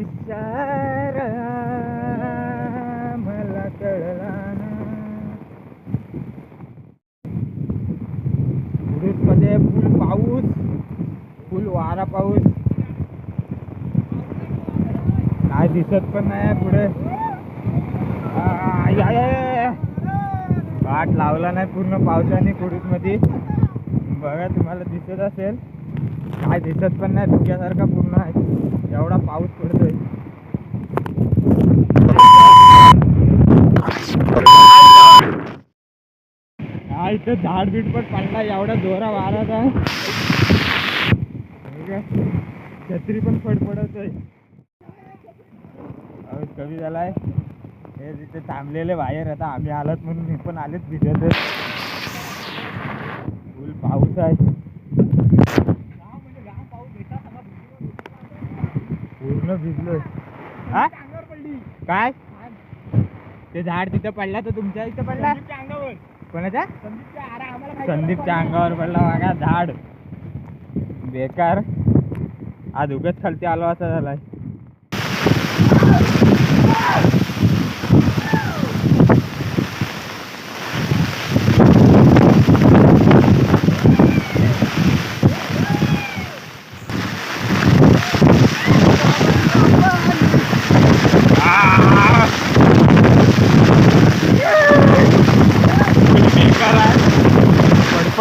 इशारा मला कळला ना. मध्ये फुल पाऊस फुल वारा पाऊस. काय दिसत पण नाही पुढे. वाट लावला नाही पूर्ण पावसाने कुडूसमध्ये बघा तुम्हाला दिसत असेल. काय दिसत पण नाही धुक्यासारखा पूर्ण आहे. एवढा पाऊस पडतोय. हा इथं झाड बीड पण पडला एवढा जोरा वारात आहे. छत्री पण फडफडतोय. पाऊस कमी झालाय. हे तिथे थांबलेले बाहेर आता आम्ही आलोत म्हणून मी पण आलेच भिजत फुल पाऊस आहे. पूर्ण भिजलोय. हा काय? ते झाड तिथं पडला तर तुमच्या इथं पडला? कोणाच्या? संदीपच्या अंगावर पडला बघा झाड. बेकार. आज उगत खालती आलो असा झालाय आ! बेकार आहे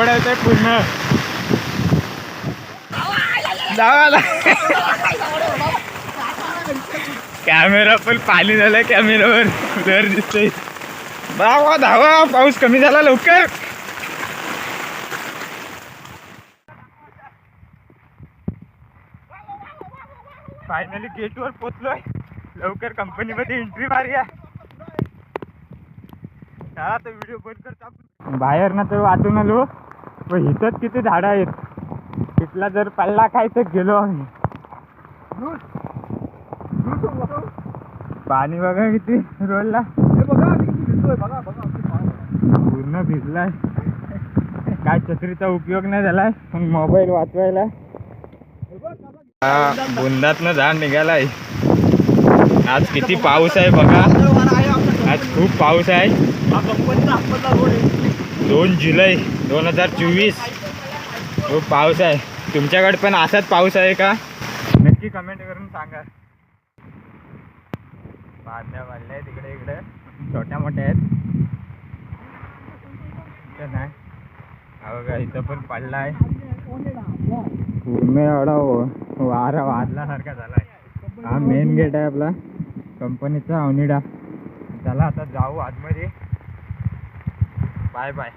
पडायचं आहे पूर्ण कॅमेरा पण पाणी झालाय कॅमेरावर घर दिसतोय. धावा धावा पाऊस कमी झाला लवकर. फायनली गेटवर पोचलोय. लवकर कंपनीमध्ये एंट्री मारूया. चला तर व्हिडिओ बंद करता बाहेर ना तर वाचून आलो. पण इथंच किती झाडं आहेत? तिथला जर पल्ला काय तर गेलो आम्ही. पाणी बघा किती रोडला पूर्ण भिजलाय. काय छत्रीचा उपयोग नाही झालाय. मग मोबाईल वाचवायला. हा बुंदातनं झाड निघालाय. आज किती पाऊस आहे बघा. आज खूप पाऊस आहे. दोन जुलै. दोन हजार चोवीस. खूप पाऊस आहे. तुमच्याकडे पण असाच पाऊस आहे का? नक्की कमेंट करून सांगा. बादल्या वाढल्या तिकडे इकडे. छोट्या मोठ्या आहेत. नाही. हा इथं पण पडला आहे पूर्ण वारा व- वारा वादल्यासारखा हा मेन गेट आहे आपला. कंपनीचा अवनिडा. चला आता जाऊ आतमध्ये. Bye bye